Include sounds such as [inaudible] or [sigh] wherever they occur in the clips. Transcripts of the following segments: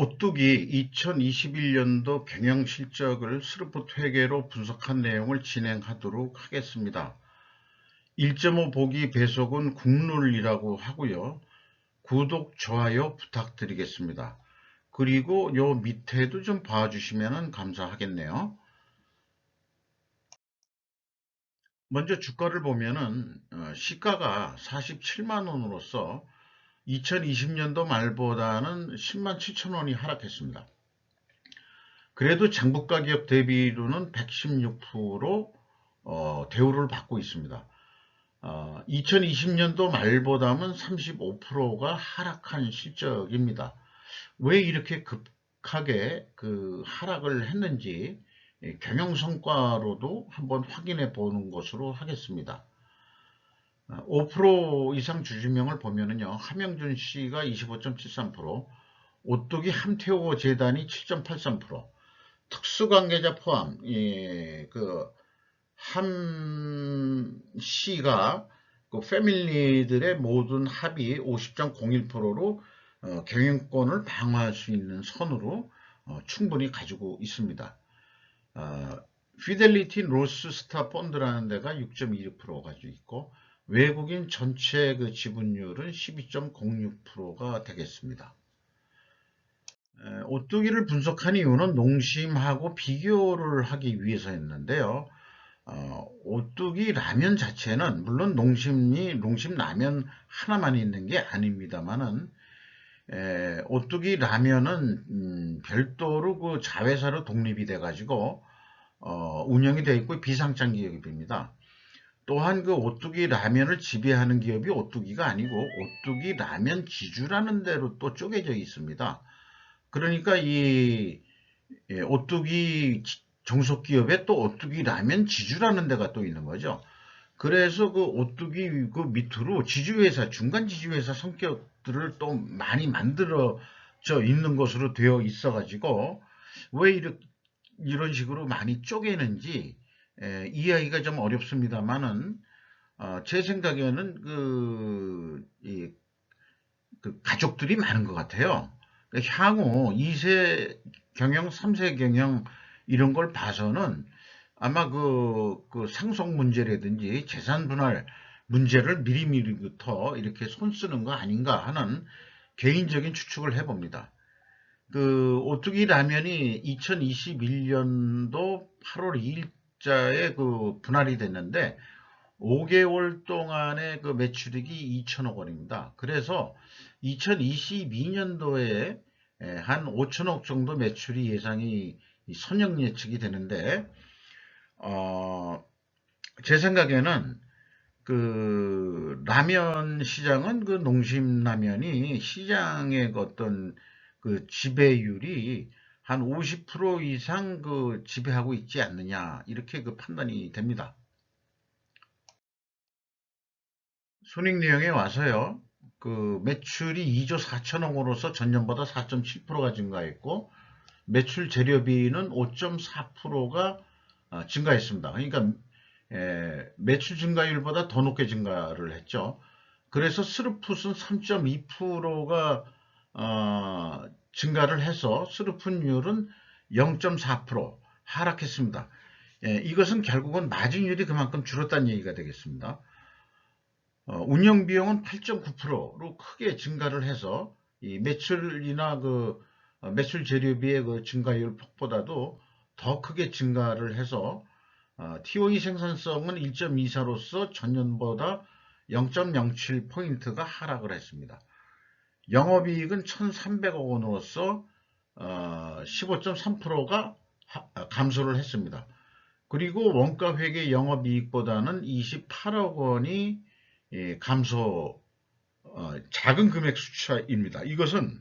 오뚜기 2021년도 경영 실적을 스루풋 회계로 분석한 내용을 진행하도록 하겠습니다. 1.5 보기 배속은 국룰이라고 하고요. 구독, 좋아요 부탁드리겠습니다. 그리고 요 밑에도 좀 봐주시면 감사하겠네요. 먼저 주가를 보면은 어, 시가가 47만원으로서 2020년도 말보다는 10만 7천 원이 하락했습니다. 그래도 장부가 기업 대비로는 116% 어, 대우를 받고 있습니다. 어, 2020년도 말보다는 35%가 하락한 실적입니다. 왜 이렇게 급하게 그 하락을 했는지 경영 성과로도 한번 확인해 보는 것으로 하겠습니다. 5% 이상 주주명을 보면은요, 함영준 씨가 25.73%, 오뚜기 함태호 재단이 7.83%, 특수관계자 포함, 예, 그, 함 씨가 그 패밀리들의 모든 합이 50.01%로 어, 경영권을 방어할 수 있는 선으로 어, 충분히 가지고 있습니다. 어, 피델리티 로스 스타 펀드라는 데가 6.26% 가지고 있고 외국인 전체 그 지분율은 12.06%가 되겠습니다. 오뚜기를 분석한 이유는 농심하고 비교를 하기 위해서였는데요. 어, 오뚜기 라면 자체는 물론 농심이 농심 라면 하나만 있는 게 아닙니다만은 오뚜기 라면은 음, 별도로 그 자회사로 독립이 돼 가지고 어, 운영이 되어 있고 비상장 기업입니다. 또한 그 오뚜기 라면을 지배하는 기업이 오뚜기가 아니고 오뚜기 라면 지주라는 대로 또 쪼개져 있습니다. 그러니까 이 예, 오뚜기 정속기업에 또 오뚜기 라면 지주라는 데가 또 있는 거죠. 그래서 그 오뚜기 그 밑으로 지주회사, 중간 지주회사 성격들을 또 많이 만들어져 있는 것으로 되어 있어 가지고 왜 이렇게 이런 식으로 많이 쪼개는지 에, 이해하기가 좀 어렵습니다만은 어, 제 생각에는 그, 이, 그 가족들이 많은 것 같아요. 그러니까 향후 2세 경영, 3세 경영 이런 걸 봐서는 아마 그, 그 상속 문제라든지 재산 분할 문제를 미리미리부터 이렇게 손 쓰는 거 아닌가 하는 개인적인 추측을 해봅니다. 그 오뚜기 라면이 2021년도 8월 2일 자의 그 분할이 됐는데 5개월 동안의 그 매출액이 2천억 원입니다. 그래서 2022년도에 한 5천억 정도 매출이 예상이 선형 예측이 되는데 어, 제 생각에는 그 라면 시장은 그 농심 라면이 시장의 어떤 그 지배율이 한 50% 이상 그 지배하고 있지 않느냐 이렇게 그 판단이 됩니다. 손익 내용에 와서요. 그 매출이 2조 4천억으로서 전년보다 4.7%가 증가했고 매출 재료비는 5.4%가 어, 증가했습니다. 그러니까 매출 증가율보다 더 높게 증가를 했죠. 그래서 스루풋은 3.2%가 어, 증가를 해서 스루픈율은 0.4% 하락했습니다. 예, 이것은 결국은 마진율이 그만큼 줄었다는 얘기가 되겠습니다. 어, 운영비용은 8.9%로 크게 증가를 해서 이 매출이나 그 어, 매출 재료비의 그 증가율 폭보다도 더 크게 증가를 해서 어, TOE 생산성은 1.24로서 전년보다 0.07포인트가 하락을 했습니다. 영업이익은 1,300억 원으로서 어, 15.3%가 감소를 했습니다. 그리고 원가 회계 영업이익보다는 28억 원이 예, 감소 어, 작은 금액 수치입니다. 이것은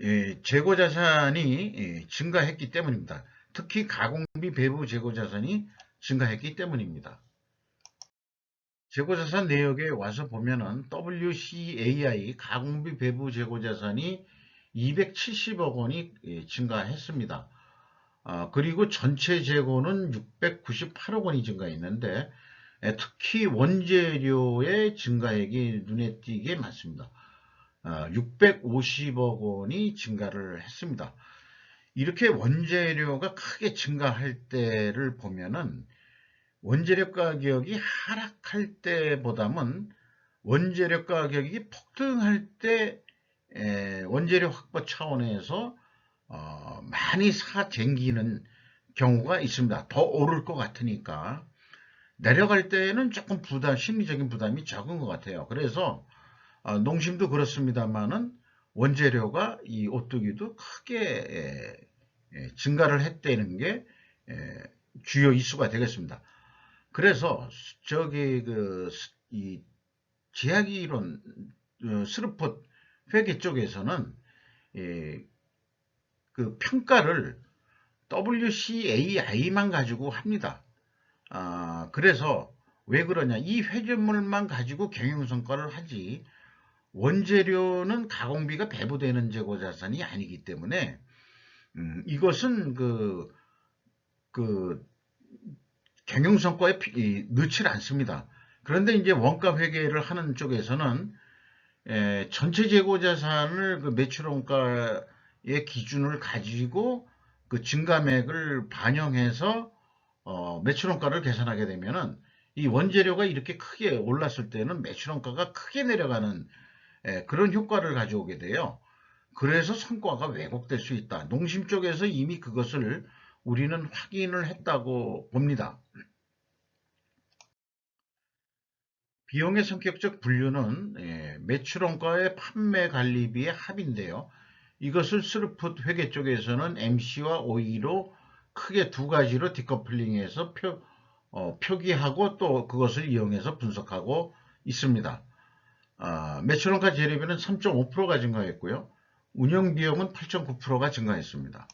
예, 재고 자산이 예, 증가했기 때문입니다. 특히 가공비 배부 재고 자산이 증가했기 때문입니다. 재고자산 내역에 와서 보면은 WCAI 가공비 배부 재고자산이 270억 원이 예, 증가했습니다. 아, 그리고 전체 재고는 698억 원이 증가했는데 예, 특히 원재료의 증가액이 눈에 띄게 많습니다. 650억 원이 증가를 했습니다. 이렇게 원재료가 크게 증가할 때를 보면은 원재료 가격이 하락할 때보다는 원재료 가격이 폭등할 때 원재료 확보 차원에서 어, 많이 사쟁기는 경우가 있습니다. 더 오를 것 같으니까 내려갈 때는 조금 부담, 심리적인 부담이 적은 것 같아요. 그래서 어, 농심도 그렇습니다만은 원재료가 이 오뚜기도 크게 증가를 했다는 게 에, 주요 이슈가 되겠습니다. 그래서 저기 그이 제약 이론 어, 스루폿 회계 쪽에서는 예, 그 평가를 WCAI만 가지고 합니다. 아, 그래서 왜 그러냐? 이 회전물만 가지고 경영성과를 하지 원재료는 가공비가 배부되는 재고자산이 아니기 때문에 음, 이것은 그, 그 경영성과에 넣질 않습니다. 그런데 이제 원가 회계를 하는 쪽에서는 에, 전체 재고 자산을 그 매출 원가의 기준을 가지고 그 증감액을 반영해서 어, 매출 원가를 계산하게 되면은 이 원재료가 이렇게 크게 올랐을 때는 매출 원가가 크게 내려가는 에, 그런 효과를 가져오게 돼요. 그래서 성과가 왜곡될 수 있다. 농심 쪽에서 이미 그것을 우리는 확인을 했다고 봅니다. 비용의 성격적 분류는 예, 매출원가의 판매 관리비의 합인데요. 이것을 스루풋 회계 쪽에서는 MC와 OE로 크게 두 가지로 디커플링해서 표, 어, 표기하고 또 그것을 이용해서 분석하고 있습니다. 아, 매출원가 재료비는 3.5%가 증가했고요. 운영비용은 8.9%가 증가했습니다.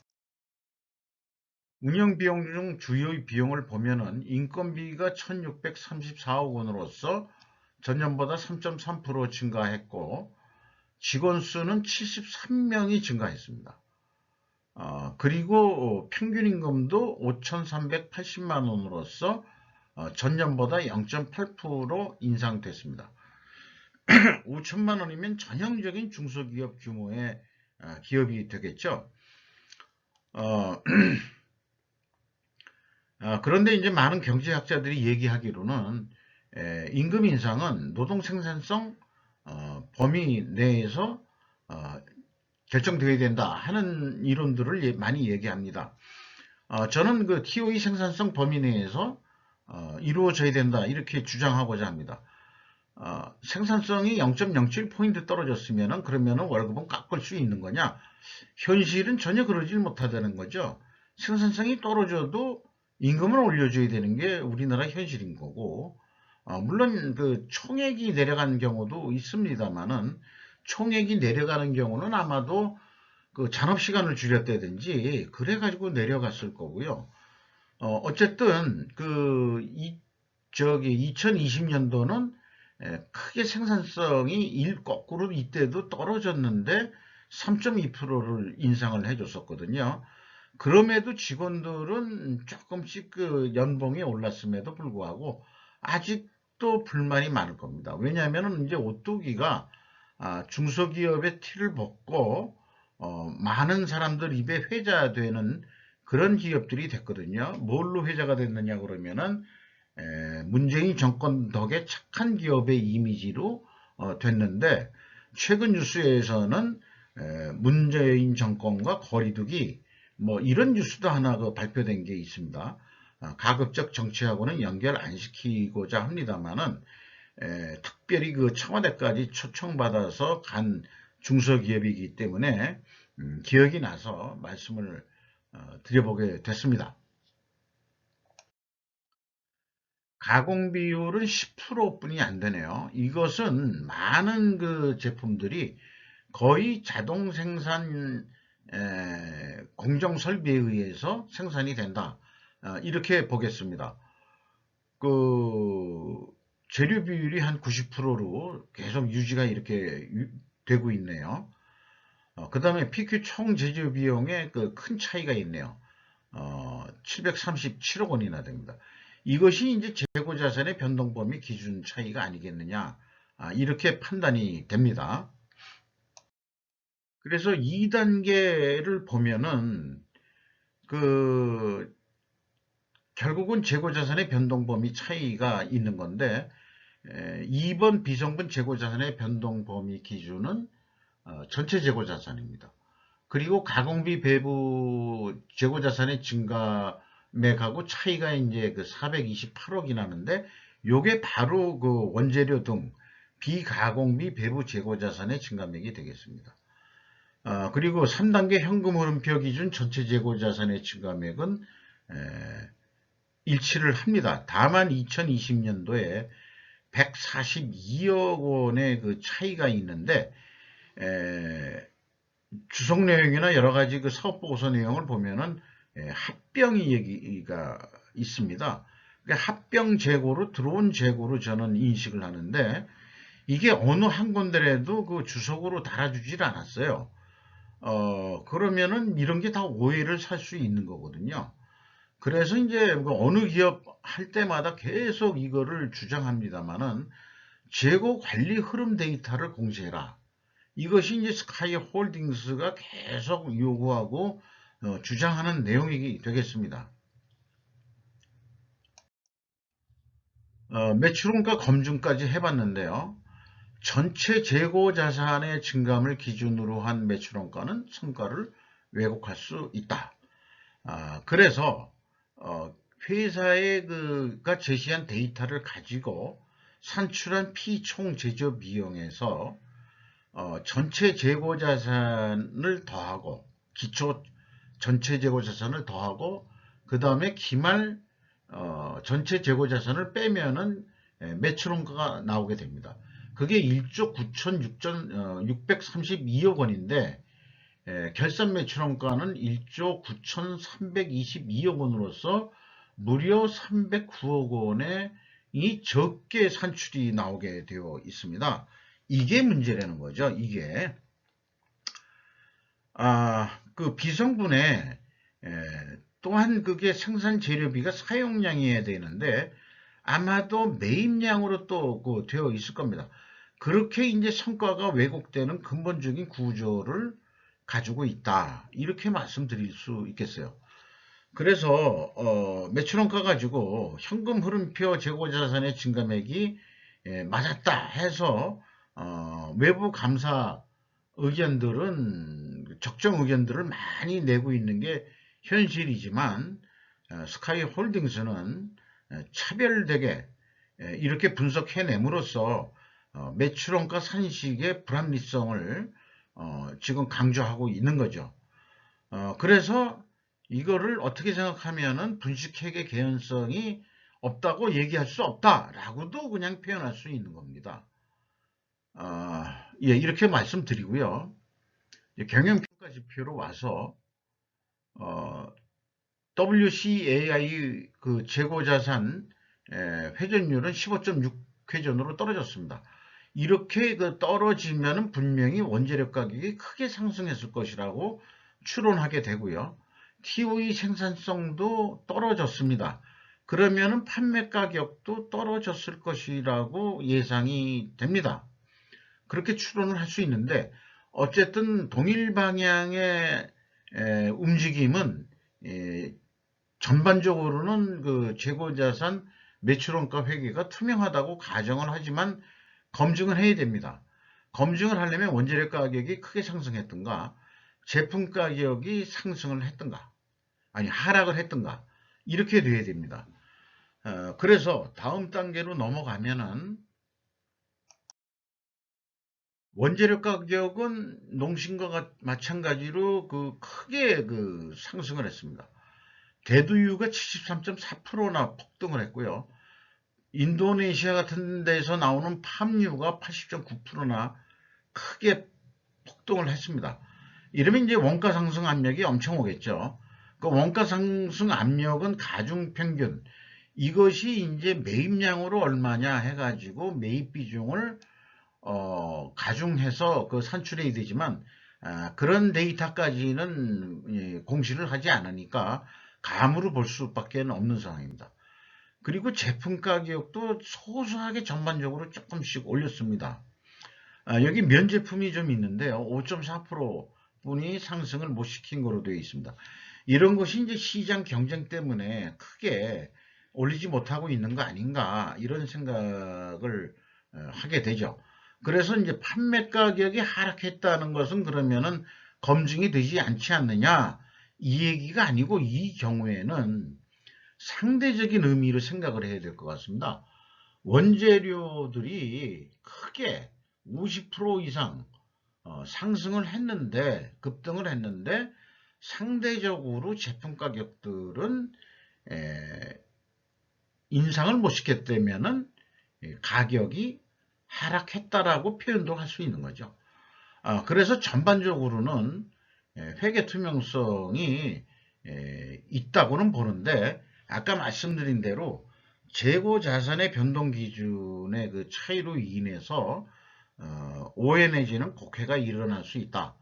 운영비용 중 주요 비용을 보면 은 인건비가 1634억 원으로서 전년보다 3.3% 증가했고 직원 수는 73명이 증가했습니다. 어, 그리고 평균 임금도 5,380만 원으로서 어, 전년보다 0.8% 인상됐습니다. [clears throat] 5천만 원이면 전형적인 중소기업 규모의 어, 기업이 되겠죠. 어, 어, [clears throat] 그런데 이제 많은 경제학자들이 얘기하기로는 에, 임금 인상은 노동 생산성 어, 범위 내에서 어, 결정되어야 된다 하는 이론들을 예, 많이 얘기합니다. 어, 저는 그 TOE 생산성 범위 내에서 어, 이루어져야 된다 이렇게 주장하고자 합니다. 어, 생산성이 0.07포인트 떨어졌으면 그러면 월급은 깎을 수 있는 거냐? 현실은 전혀 그러질 못하다는 거죠. 생산성이 떨어져도 임금을 올려줘야 되는 게 우리나라 현실인 거고 어, 물론 그 총액이 내려가는 경우도 있습니다만은 총액이 내려가는 경우는 아마도 그 잔업 시간을 줄였다든지 그래 가지고 내려갔을 거고요. 어, 어쨌든 그 이, 저기 2020년도는 크게 생산성이 일 거꾸로 이때도 떨어졌는데 3.2%를 인상을 해줬었거든요. 그럼에도 직원들은 조금씩 그 연봉이 올랐음에도 불구하고 아직 도 불만이 많을 겁니다. 왜냐하면 이제 오뚜기가 아, 중소기업의 티를 벗고 어, 많은 사람들 입에 회자되는 그런 기업들이 됐거든요. 뭘로 회자가 됐느냐 그러면은 에, 문재인 정권 덕에 착한 기업의 이미지로 어, 됐는데 최근 뉴스에서는 에, 문재인 정권과 거리두기 뭐 이런 뉴스도 하나 그 발표된 게 있습니다. 아, 가급적 정치하고는 연결 안 시키고자 합니다만은 특별히 그 청와대까지 초청받아서 간 중소기업이기 때문에 음, 기억이 나서 말씀을 어, 드려보게 됐습니다. 가공 비율은 10%뿐이 안 되네요. 이것은 많은 그 제품들이 거의 자동 생산 공정 설비에 의해서 생산이 된다. 어, 이렇게 보겠습니다. 그 재료 비율이 한 90%로 계속 유지가 이렇게 되고 있네요. 어, 그 다음에 PQ 총 제조 비용에 그 큰 차이가 있네요. 어, 737억 원이나 됩니다. 이것이 이제 재고 자산의 변동 범위 기준 차이가 아니겠느냐. 아, 이렇게 판단이 됩니다. 그래서 2단계를 보면은 그 결국은 재고자산의 변동 범위 차이가 있는 건데 2번 비성분 재고자산의 변동 범위 기준은 어, 전체 재고자산입니다. 그리고 가공비 배부 재고자산의 증가맥하고 차이가 이제 그 428억이 나는데 요게 바로 그 원재료 등 비가공비 배부 재고자산의 증가맥이 되겠습니다. 어, 그리고 3단계 현금 흐름표 기준 전체 재고자산의 증가맥은 에, 일치를 합니다. 다만 2020년도에 142억 원의 그 차이가 있는데 에, 주석 내용이나 여러 가지 그 사업 보고서 내용을 보면은 에, 합병이 얘기가 있습니다. 그러니까 합병 재고로 들어온 재고로 저는 인식을 하는데 이게 어느 한 군데라도 그 주석으로 달아주질 않았어요. 어, 그러면은 이런 게 다 오해를 살 수 있는 거거든요. 그래서 이제 그 어느 기업 할 때마다 계속 이거를 주장합니다만은 재고 관리 흐름 데이터를 공개해라. 이것이 이제 스카이 홀딩스가 계속 요구하고 어, 주장하는 내용이 되겠습니다. 어, 매출원가 검증까지 해봤는데요. 전체 재고 자산의 증감을 기준으로 한 매출원가는 성과를 왜곡할 수 있다. 아, 그래서 어, 회사의 그가 제시한 데이터를 가지고 산출한 피총 제조 비용에서 어, 전체 재고 자산을 더하고 기초 전체 재고 자산을 더하고 그 다음에 기말 어, 전체 재고 자산을 빼면은 예, 매출원가가 나오게 됩니다. 그게 1조 9,632억 원인데 예, 결산 매출원가는 1조 9,322억 원으로서 무려 309억 원의 이 적게 산출이 나오게 되어 있습니다. 이게 문제라는 거죠. 이게 아, 그 비성분에 에, 또한 그게 생산 재료비가 사용량이어야 되는데 아마도 매입량으로 또 그 되어 있을 겁니다. 그렇게 이제 성과가 왜곡되는 근본적인 구조를 가지고 있다. 이렇게 말씀드릴 수 있겠어요. 그래서 어, 매출원가 가지고 현금 흐름표 재고자산의 증감액이 예, 맞았다 해서 어, 외부 감사 의견들은 적정 의견들을 많이 내고 있는 게 현실이지만 어, 스카이 홀딩스는 어, 차별되게 예, 이렇게 분석해냄으로써 어, 매출원가 산식의 불합리성을 지금 강조하고 있는 거죠. 그래서 이거를 어떻게 생각하면은 분식회계 개연성이 없다고 얘기할 수 없다라고도 그냥 표현할 수 있는 겁니다. 예, 이렇게 말씀드리고요. 경영평가 지표로 와서 어, WCAI 그 재고자산 회전율은 15.6 회전으로 떨어졌습니다. 이렇게 그 떨어지면 분명히 원재료 가격이 크게 상승했을 것이라고 추론하게 되고요. TOE 생산성도 떨어졌습니다. 그러면 판매 가격도 떨어졌을 것이라고 예상이 됩니다. 그렇게 추론을 할 수 있는데 어쨌든 동일 방향의 움직임은 전반적으로는 그 재고자산 매출원가 회계가 투명하다고 가정을 하지만 검증을 해야 됩니다. 검증을 하려면 원재료 가격이 크게 상승했던가 제품 가격이 상승을 했던가 아니 하락을 했던가 이렇게 돼야 됩니다. 어, 그래서 다음 단계로 넘어가면은 원재료 가격은 농심과 마찬가지로 그 크게 그 상승을 했습니다. 대두유가 73.4%나 폭등을 했고요. 인도네시아 같은 데서 나오는 팜유가 80.9%나 크게 폭등을 했습니다. 이러면 이제 원가 상승 압력이 엄청 오겠죠. 그 원가 상승 압력은 가중 평균 이것이 이제 매입량으로 얼마냐 해가지고 매입 비중을 어, 가중해서 그 산출해야 되지만 아, 그런 데이터까지는 예, 공시를 하지 않으니까 감으로 볼 수밖에 없는 상황입니다. 그리고 제품 가격도 소소하게 전반적으로 조금씩 올렸습니다. 아, 여기 면제품이 좀 있는데요. 5.4% 뿐이 상승을 못 시킨 거로 되어 있습니다. 이런 것이 이제 시장 경쟁 때문에 크게 올리지 못하고 있는 거 아닌가 이런 생각을 어, 하게 되죠. 그래서 이제 판매 가격이 하락했다는 것은 그러면은 검증이 되지 않지 않느냐 이 얘기가 아니고 이 경우에는 상대적인 의미로 생각을 해야 될 것 같습니다. 원재료들이 크게 50% 이상 어, 상승을 했는데 급등을 했는데 상대적으로 제품 가격들은 에, 인상을 못 시켰다면은 가격이 하락했다라고 표현도 할 수 있는 거죠. 아, 그래서 전반적으로는 회계 투명성이 있다고는 보는데 아까 말씀드린 대로 재고 자산의 변동 기준의 그 차이로 인해서 어, 오해 내지는 곡해가 일어날 수 있다.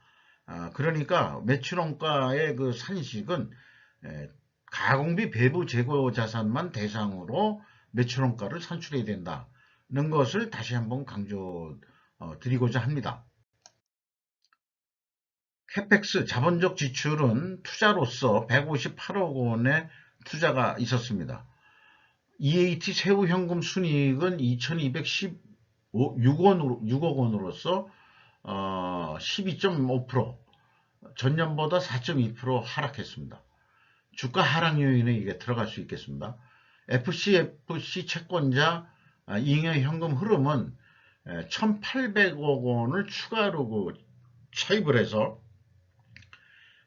아, 그러니까 매출원가의 그 산식은 가공비 배부 재고 자산만 대상으로 매출원가를 산출해야 된다는 것을 다시 한번 강조 어, 드리고자 합니다. 캐펙스 자본적 지출은 투자로서 158억 원의 투자가 있었습니다. EAT 세후 현금 순이익은 2216억 원으로, 6억 원으로서 어, 12.5% 전년보다 4.2% 하락했습니다. 주가 하락 요인에 이게 들어갈 수 있겠습니다. FCFC 채권자 아, 잉여 현금 흐름은 1,800억 원을 추가로 그 차입을 해서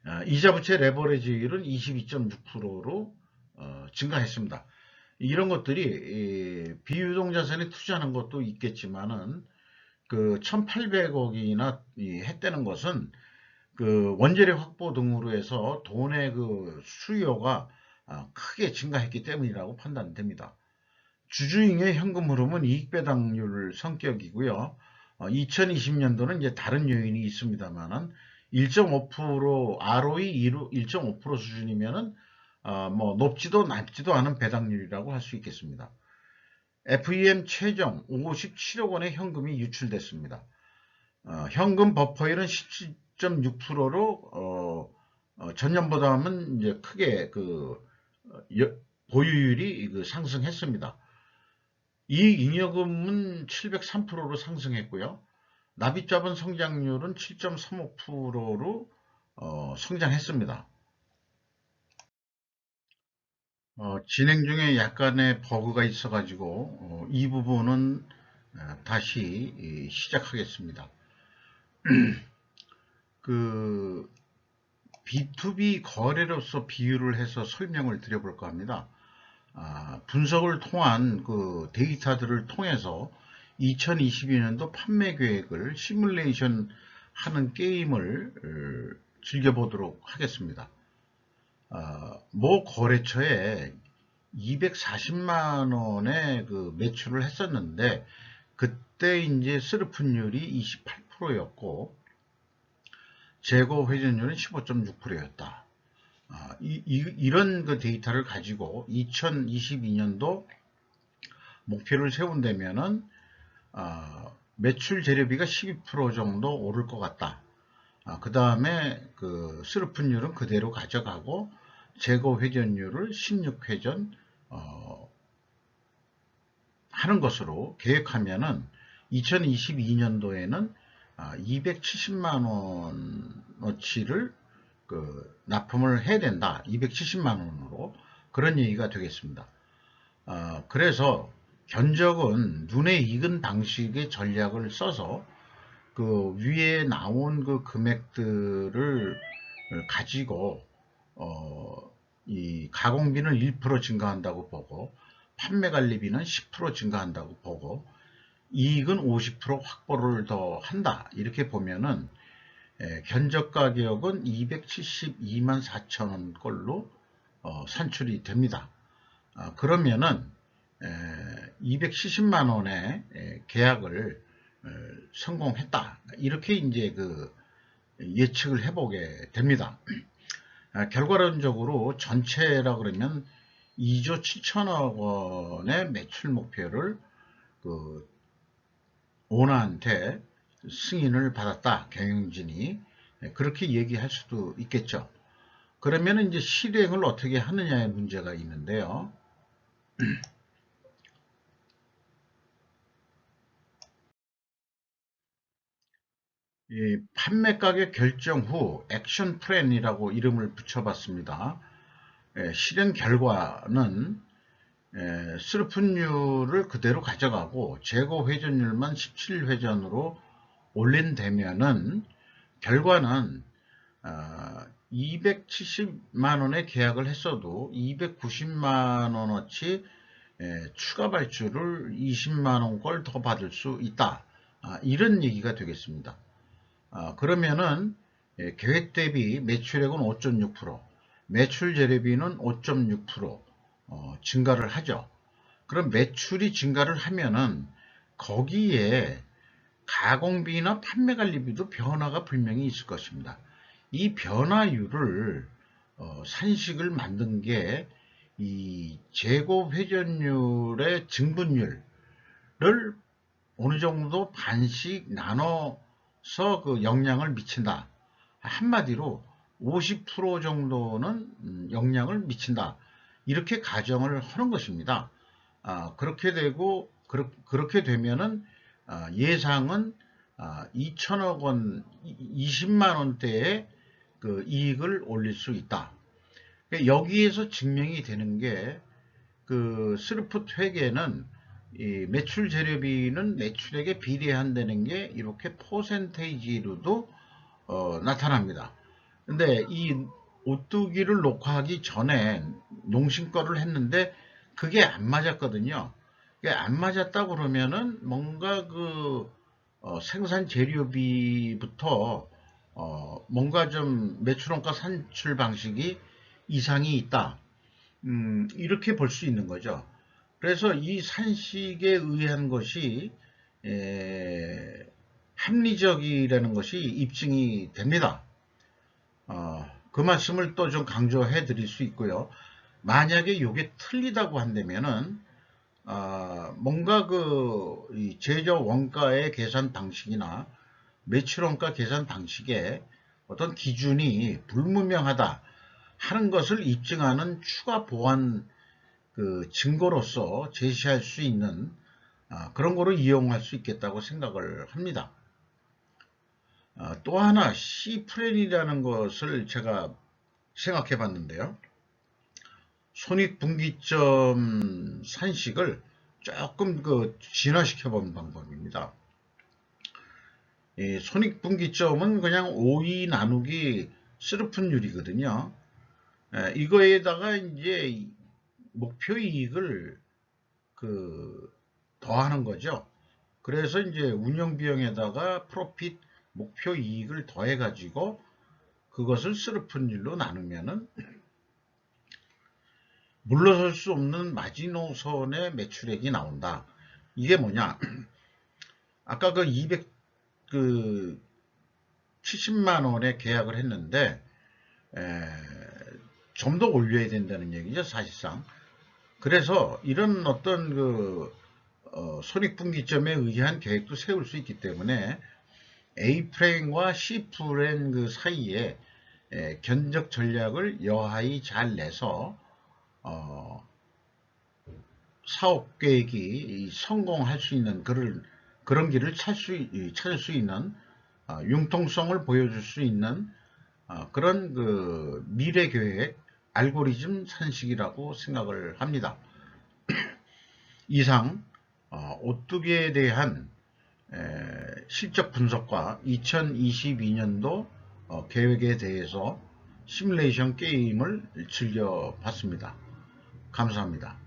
아, 이자 부채 레버리지율은 22.6%로 어, 증가했습니다. 이런 것들이 비유동 자산에 투자하는 것도 있겠지만은 그 1,800억이나 했다는 것은 그 원재료 확보 등으로 해서 돈의 그 수요가 아, 크게 증가했기 때문이라고 판단됩니다. 주주잉여 현금 흐름은 이익 배당률 성격이고요. 2020년도는 어, 이제 다른 요인이 있습니다만은 1.5% ROE 1.5% 수준이면은 어, 뭐 높지도 낮지도 않은 배당률이라고 할 수 있겠습니다. FEM 최종 57억 원의 현금이 유출됐습니다. 어, 현금 버퍼율은 17.6%로 어, 어, 전년보다는 이제 크게 그 여, 보유율이 그 상승했습니다. 이익 잉여금은 703%로 상승했고요. 납입자본 성장률은 7.35%로 어, 성장했습니다. 어, 진행 중에 약간의 버그가 있어가지고 어, 이 부분은 어, 다시 시작하겠습니다. [clears throat] 그 B2B 거래로서 비유를 해서 설명을 드려볼까 합니다. 아, 분석을 통한 그 데이터들을 통해서 2022년도 판매 계획을 시뮬레이션 하는 게임을 어, 즐겨보도록 하겠습니다. 아, 모 거래처에 240만 원의 그 매출을 했었는데 그때 이제 스르픈율이 28%였고 재고 회전율은 15.6%였다. 아, 이, 런그 데이터를 가지고 2022년도 목표를 세운다면은 아, 매출 재료비가 12% 정도 오를 것 같다. 아, 그 다음에 그 스루픈율은 그대로 가져가고 재고 회전율을 16회전 어, 하는 것으로 계획하면은 2022년도에는 270만 원어치를 그 납품을 해야 된다. 270만 원으로 그런 얘기가 되겠습니다. 어, 그래서 견적은 눈에 익은 방식의 전략을 써서 그 위에 나온 그 금액들을 가지고 어, 이 가공비는 1% 증가한다고 보고 판매 관리비는 10% 증가한다고 보고 이익은 50% 확보를 더 한다 이렇게 보면은 에, 견적 가격은 272만 4천원 꼴로 어, 산출이 됩니다. 아, 그러면은 에, 270만 원의 계약을 에, 성공했다 이렇게 이제 그 예측을 해보게 됩니다. 아, 결과론적으로 전체라 그러면 2조 7천억 원의 매출 목표를 그 오너한테 승인을 받았다. 경영진이 예, 그렇게 얘기할 수도 있겠죠. 그러면 이제 실행을 어떻게 하느냐의 문제가 있는데요. [clears throat] 판매 가격 결정 후 액션 플랜이라고 이름을 붙여봤습니다. 예, 실행 결과는 예, 스루픈율을 그대로 가져가고 재고 회전율만 17회전으로 올린다면은 결과는 270만원에 어, 계약을 했어도 290만원어치 예, 추가 발주를 20만원 걸 더 받을 수 있다. 아, 이런 얘기가 되겠습니다. 아, 그러면은 예, 계획 대비 매출액은 5.6%, 매출 재료비는 5.6% 어, 증가를 하죠. 그럼 매출이 증가를 하면은 거기에 가공비나 판매 관리비도 변화가 분명히 있을 것입니다. 이 변화율을 어, 산식을 만든 게 이 재고 회전율의 증분율을 어느 정도 반씩 나눠 서그 영향을 미친다. 한마디로 50% 정도는 음, 영향을 미친다. 이렇게 가정을 하는 것입니다. 아, 그렇게 되고 그렇, 게 되면은 아, 예상은 아, 2천억 원, 20만 원대의 그 이익을 올릴 수 있다. 그러니까 여기에서 증명이 되는 게 그 스루풋 회계는 매출 재료비는 매출액에 비례한다는 게 이렇게 포센테이지로도 어, 나타납니다. 근데 이 오뚜기를 녹화하기 전에 농심거를 했는데 그게 안 맞았거든요. 그게 안 맞았다 그러면은 뭔가 그 어, 생산 재료비부터 어, 뭔가 좀 매출원가 산출 방식이 이상이 있다. 음, 이렇게 볼 수 있는 거죠. 그래서 이 산식에 의한 것이 에, 합리적이라는 것이 입증이 됩니다. 어, 그 말씀을 또 좀 강조해 드릴 수 있고요. 만약에 이게 틀리다고 한다면은 어, 뭔가 그 제조 원가의 계산 방식이나 매출 원가 계산 방식에 어떤 기준이 불분명하다 하는 것을 입증하는 추가 보완 그 증거로서 제시할 수 있는 아, 그런 거로 이용할 수 있겠다고 생각을 합니다. 아, 또 하나 C프렌이라는 것을 제가 생각해 봤는데요. 손익분기점 산식을 조금 그 진화시켜 본 방법입니다. 손익분기점은 그냥 5이 나누기 스르픈율이거든요. 이거에다가 이제 목표 이익을 그 더하는 거죠. 그래서 이제 운영 비용에다가 프로핏 목표 이익을 더해 가지고 그것을 스르픈율로 나누면은 물러설 수 없는 마지노선의 매출액이 나온다. 이게 뭐냐? [clears throat] 아까 그 200, 그 70만 원에 계약을 했는데 좀 더 올려야 된다는 얘기죠, 사실상. 그래서 이런 어떤 그 어, 손익분기점에 의한 계획도 세울 수 있기 때문에 A 프레임과 C 프레임 그 사이에 에, 견적 전략을 여하이 잘 내서 어, 사업 계획이 성공할 수 있는 그런 그런 길을 찾을 수, 찾을 수 있는 어, 융통성을 보여줄 수 있는 어, 그런 그 미래 계획 알고리즘 산식이라고 생각을 합니다. [clears throat] 이상 어, 오뚜기에 대한 실적 분석과 2022년도 어, 계획에 대해서 시뮬레이션 게임을 즐겨봤습니다. 감사합니다.